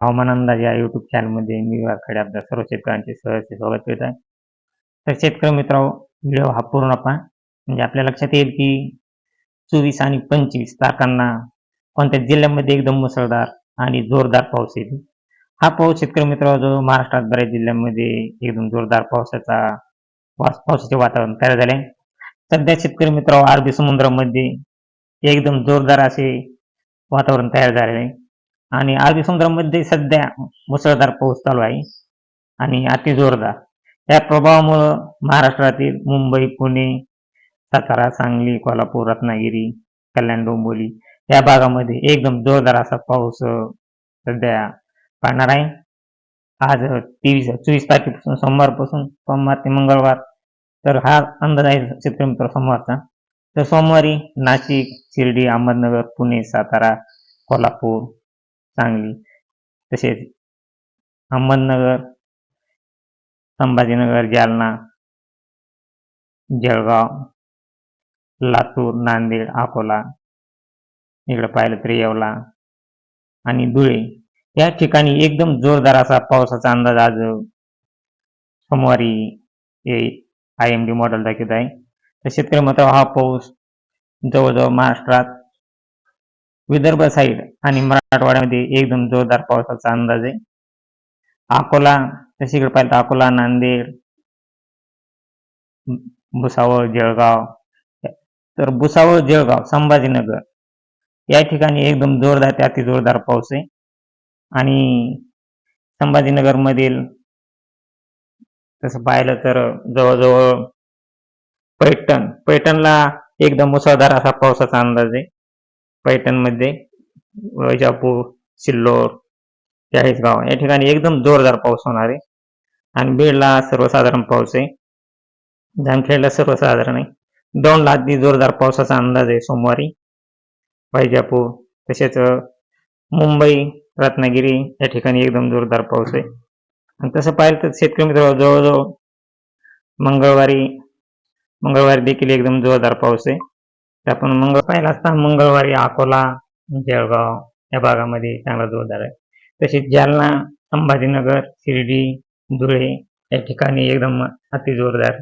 हवामान अंदाज या युट्यूब चॅनलमध्ये मी वाकडे आपल्या सर्व शेतकऱ्यांचे सहज स्वागत करीत आहे. तर शेतकरी मित्र व्हिडिओ हा पूर्ण पहा. म्हणजे आपल्या लक्षात येईल की चोवीस आणि पंचवीस तारखांना कोणत्या जिल्ह्यामध्ये एकदम मुसळधार आणि जोरदार पाऊस येईल हा पाऊस शेतकरी मित्र जो महाराष्ट्रात बऱ्याच जिल्ह्यांमध्ये एकदम जोरदार पावसाचा वास पावसाचे वातावरण तयार झाले. सध्या शेतकरी मित्र अरबी समुद्रामध्ये एकदम जोरदार असे वातावरण तयार झालेले आहे. आणि अरबी समुद्रामध्ये सध्या मुसळधार पाऊस चालू आहे आणि अति जोरदार. या प्रभावामुळं महाराष्ट्रातील मुंबई पुणे सातारा सांगली कोल्हापूर रत्नागिरी कल्याण डोंबिवली या भागामध्ये एकदम जोरदार असा पाऊस सध्या पाहणार आहे. आज तेवीस चोवीस तारखेपासून सोमवारपासून सोमवार ते मंगळवार तर हा अंदाज आहे शेतकरी मित्र सोमवारचा. तर सोमवारी नाशिक शिर्डी अहमदनगर पुणे सातारा कोल्हापूर सांगली तसेच अहमदनगर संभाजीनगर जालना जळगाव लातूर नांदेड अकोला इकडे पाहिलं तर येवला आणि धुळे. या ठिकाणी एकदम जोरदार असा पावसाचा अंदाज आज सोमवारी आय एम डी मॉडेल दाखवत आहे. तर शेतकरी मात्र हा पाऊस जवळजवळ महाराष्ट्रात विदर्भ साईड आणि मराठवाड्यामध्ये एकदम जोरदार पावसाचा अंदाज आहे. अकोला तशीकडे पाहिलं तर अकोला नांदेड भुसावळ जळगाव. तर भुसावळ जळगाव संभाजीनगर या ठिकाणी एकदम जोरदार ते अति जोरदार पाऊस आहे. आणि संभाजीनगर मधील तसं पाहिलं तर जवळजवळ पैठण पैठणला एकदम मुसळधार असा पावसाचा अंदाज आहे. पैठणमध्ये वैजापूर सिल्लोड चाळीसगाव या ठिकाणी एकदम जोरदार पाऊस होणार आहे. आणि बीडला सर्वसाधारण पाऊस आहे. जामखेडला सर्वसाधारण आहे. दोनला अगदी जोरदार पावसाचा अंदाज आहे सोमवारी. वैजापूर तसेच मुंबई रत्नागिरी या ठिकाणी एकदम जोरदार पाऊस आहे. आणि तसं पाहिलं तर शेतकरी मित्र जवळजवळ मंगळवारी मंगळवारी देखील एकदम जोरदार पाऊस आहे. आपण मंगळ पाहिला असता मंगळवारी अकोला जळगाव या भागामध्ये चांगला जोरदार आहे. तसेच जालना संभाजीनगर शिर्डी धुळे या ठिकाणी एकदम अति जोरदार.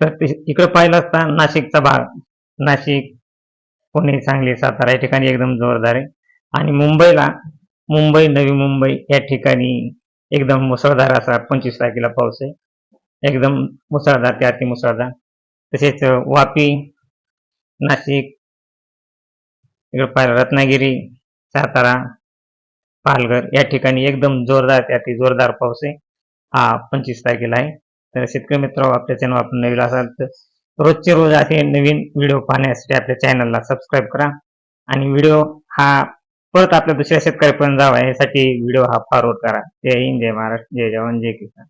तर ते इकडे पाहिलं असता नाशिकचा भाग. नाशिक पुणे सांगली सातारा या ठिकाणी एकदम जोरदार आहे. आणि मुंबईला मुंबई नवी मुंबई या ठिकाणी एकदम मुसळधार असा पंचवीस तारखेला पाऊस आहे. एकदम मुसळधार ते अति मुसळधार तसेच वापी नाशिक इकडे पाहिलं रत्नागिरी सातारा पालघर या ठिकाणी एकदम जोरदार त्या अति जोरदार पाऊस आहे. हा पंचवीस तारखेला आहे. तर शेतकरी मित्र आपल्या चॅनल आपण नवीन असाल तर रोजचे रोज असे नवीन व्हिडिओ पाहण्यासाठी आपल्या चॅनलला सबस्क्राईब करा. आणि व्हिडिओ हा परत आपल्या दुसऱ्या शेतकऱ्यापर्यंत जावा यासाठी व्हिडिओ हा फॉरवर्ड करा. जय हिंद जय महाराष्ट्र जय जवान जय किसान.